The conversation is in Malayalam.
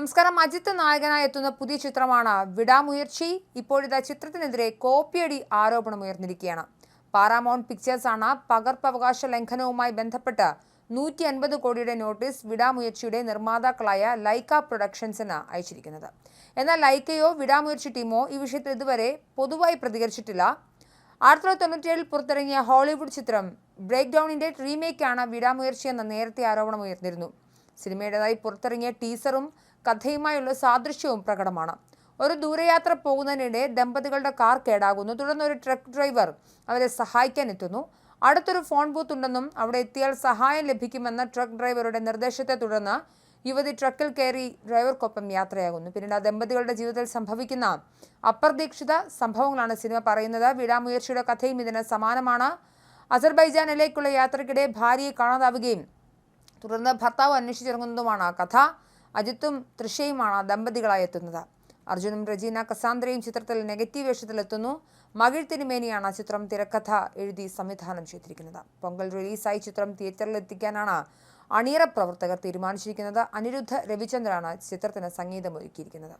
നമസ്കാരം. അജിത്ത് നായകനായി എത്തുന്ന പുതിയ ചിത്രമാണ് വിടാമുയർച്ചി. ഇപ്പോഴിതാ ചിത്രത്തിനെതിരെ കോപ്പിയടി ആരോപണം ഉയർന്നിരിക്കുകയാണ്. പാരാമൗണ്ട് പിക്ചേഴ്സാണ് പകർപ്പവകാശ ലംഘനവുമായി ബന്ധപ്പെട്ട് നൂറ്റി അൻപത് കോടിയുടെ നോട്ടീസ് വിടാമുയർച്ചിയുടെ നിർമ്മാതാക്കളായ ലൈക്ക പ്രൊഡക്ഷൻസിന് അയച്ചിരിക്കുന്നത്. എന്നാൽ ലൈക്കയോ വിടാമുയർച്ചി ടീമോ ഈ വിഷയത്തിൽ ഇതുവരെ പൊതുവായി പ്രതികരിച്ചിട്ടില്ല. ആയിരത്തി തൊള്ളായിരത്തി തൊണ്ണൂറ്റിയേഴിൽ പുറത്തിറങ്ങിയ ഹോളിവുഡ് ചിത്രം ബ്രേക്ക് ഡൗണിന്റെ റീമേക്കാണ് വിടാമുയർച്ചി എന്ന നേരത്തെ ആരോപണം ഉയർന്നിരുന്നു. സിനിമയുടേതായി പുറത്തിറങ്ങിയ ടീസറും കഥയുമായുള്ള സാദൃശ്യവും പ്രകടമാണ്. ഒരു ദൂരയാത്ര പോകുന്നതിനിടെ ദമ്പതികളുടെ കാർ കേടാകുന്നു. തുടർന്ന് ഒരു ട്രക്ക് ഡ്രൈവർ അവരെ സഹായിക്കാൻ എത്തുന്നു. അടുത്തൊരു ഫോൺ ബൂത്ത് ഉണ്ടെന്നും അവിടെ എത്തിയാൽ സഹായം ലഭിക്കുമെന്ന ട്രക്ക് ഡ്രൈവറുടെ നിർദ്ദേശത്തെ തുടർന്ന് യുവതി ട്രക്കിൽ കയറി ഡ്രൈവർക്കൊപ്പം യാത്രയാകുന്നു. പിന്നീട് ആ ദമ്പതികളുടെ ജീവിതത്തിൽ സംഭവിക്കുന്ന അപ്രതീക്ഷിത സംഭവങ്ങളാണ് സിനിമ പറയുന്നത്. വിടാമുയർച്ചയുടെ കഥയും ഇതിന് സമാനമാണ്. അസർബൈജാനിലേക്കുള്ള യാത്രക്കിടെ ഭാര്യയെ കാണാതാവുകയും തുടർന്ന് ഭർത്താവ് അന്വേഷിച്ചിറങ്ങുന്നതുമാണ് കഥ. അജിത്തും തൃഷയുമാണ് ദമ്പതികളായി എത്തുന്നത്. അർജുനും റജീന കസാന്ദ്രയും ചിത്രത്തിൽ നെഗറ്റീവ് വേഷത്തിലെത്തുന്നു മകിഴ് തിരുമേനിയാണ് ചിത്രം തിരക്കഥ എഴുതി സംവിധാനം ചെയ്തിരിക്കുന്നത്. പൊങ്കൽ റിലീസായി ചിത്രം തിയേറ്ററിൽ എത്തിക്കാനാണ് അണിയറ പ്രവർത്തകർ തീരുമാനിച്ചിരിക്കുന്നത്. അനിരുദ്ധ രവിചന്ദ്രാണ് ചിത്രത്തിന് സംഗീതമൊരുക്കിയിരിക്കുന്നത്.